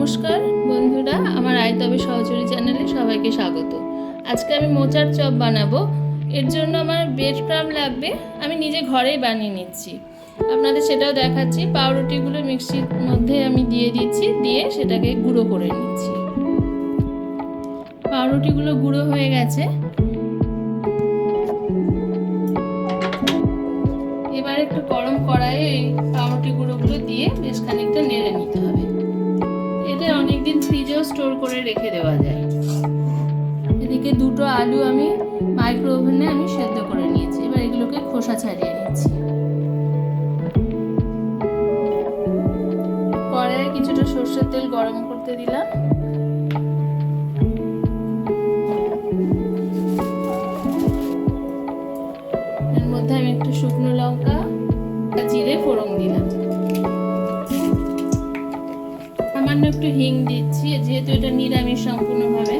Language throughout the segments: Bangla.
নমস্কার বন্ধুরা, আমার আয়তবে সহচরী চ্যানেলে সবাইকে স্বাগত। আজকে আমি মোচার চপ বানাবো। এর জন্য আমার ব্রেড ক্রাম লাগবে, আমি নিজে ঘরেই বানিয়ে নিচ্ছি। আপনাদের সেটাও দেখাচ্ছি, পাউরুটিগুলো মিক্সির মধ্যে আমি দিয়ে দিচ্ছি, দিয়ে সেটাকে গুঁড়ো করে নিচ্ছি। পাউরুটিগুলো গুঁড়ো হয়ে গেছে। এবার একটু গরম কড়াইয়ে এই পাউরুটি গুঁড়োগুলো দিয়ে বেশ খানিকটা নেড়ে নিতে হবে। অনেকদিন ফ্রিজেও স্টোর করে রেখে দেওয়া যায়। এদিকে দুটো আলু আমি মাইক্রো ওভেনে আমি সেদ্ধ করে নিয়েছি। এবার এগুলোকে খোসা ছাড়িয়ে নিচ্ছি। কড়াইয়ে কিছুটা সর্ষের তেল গরম করতে দিলাম। এর মধ্যে আমি একটু শুকনো লঙ্কা জিরে ফোড়ন দিলাম। সামান্য একটু হিং দিচ্ছি, যেহেতু এটা নিরামিষ সম্পূর্ণভাবে।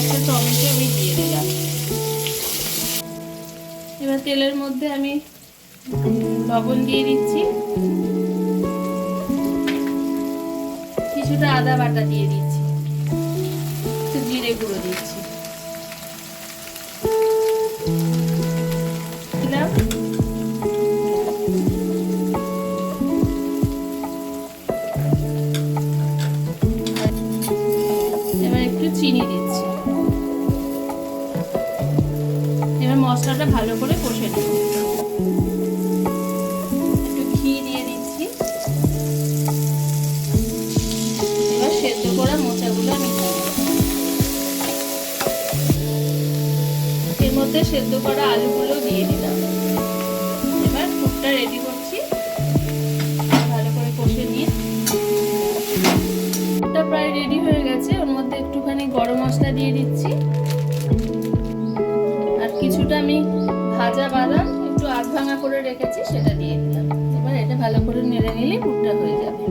একটা টমেটো আমি দিয়ে এবার তেলের মধ্যে আমি লবণ দিয়ে দিচ্ছি। কিছুটা আদা বাটা দিয়ে দিচ্ছি। জিরে গুঁড়ো দিচ্ছি। চিনি দিচ্ছি। এবার মশলাটা ভালো করে কষে নেব। একটু ঘি দিচ্ছি। এবার সেদ্ধ করা মোচাগুলো এর মধ্যে সেদ্ধ করা আলুগুলো দিয়ে দিলাম। এবার ফুটটা রেডি মশলা দিয়ে দিচ্ছি। আর কিছুটা আমি ভাজা বাদাম একটু আধ ভাঙা করে রেখেছি, সেটা দিয়ে দিলাম। এবার এটা ভালো করে নেড়ে নিলে পুরটা হয়ে যাবে।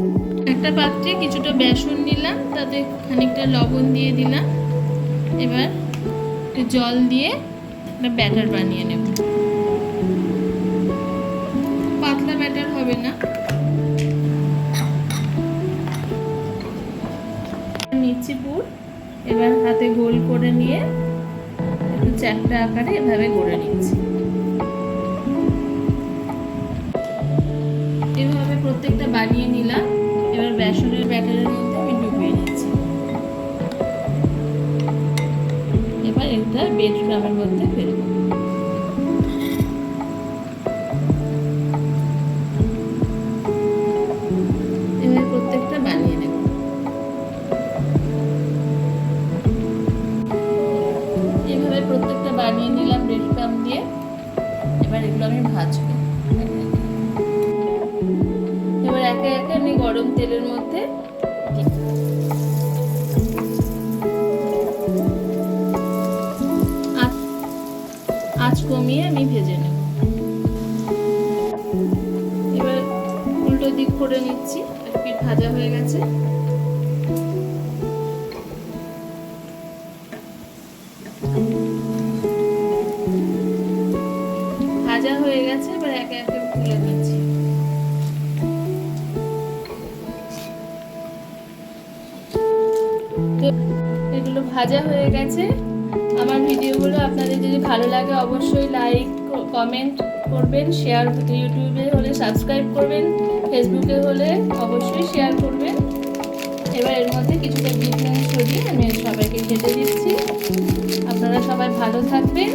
একটা পাত্রে কিছুটা বেসন নিলাম, তাতে খানিকটা লবণ দিয়ে দিলাম। এবার জল দিয়ে একটা ব্যাটার বানিয়ে নেব। পাতলা ব্যাটার হবে না। হাতে গোল করে নিয়ে একটু চ্যাপটা আকারে এভাবে গড়ে নিচ্ছি। এভাবে প্রত্যেকটা বানিয়ে নিলাম। এবার বেসনের ব্যাটারের মধ্যে আমি ডুবিয়ে নিচ্ছি। এবার এটা বেড ক্রামের মধ্যে ফেলব বানিয়ে নিলাম ব্রেড ক্রাম দিয়ে। এবার এগুলো আমি ভাজবো। এবার একে একে আমি গরম তেলের মধ্যে। আঁচ- কমিয়ে আমি ভেজে নেব। এবার উল্টো দিক করে নিচ্ছি এক পিঠ ভাজা হয়ে গেছে। ভাজা হয়ে গেছে, এবার একে একে তুলে নিচ্ছি। এগুলো ভাজা হয়ে গেছে। আমার ভিডিওগুলো আপনাদের যদি ভালো লাগে, অবশ্যই লাইক, কমেন্ট করবেন, শেয়ার ইউটিউবে হলে সাবস্ক্রাইব করবেন, ফেসবুকে হলে অবশ্যই শেয়ার করবেন। এবার এর মধ্যে কিছুটা বিটনুন ছড়িয়ে আমি সবাইকে খেতে দিচ্ছি। আপনারা সবাই ভালো থাকবেন।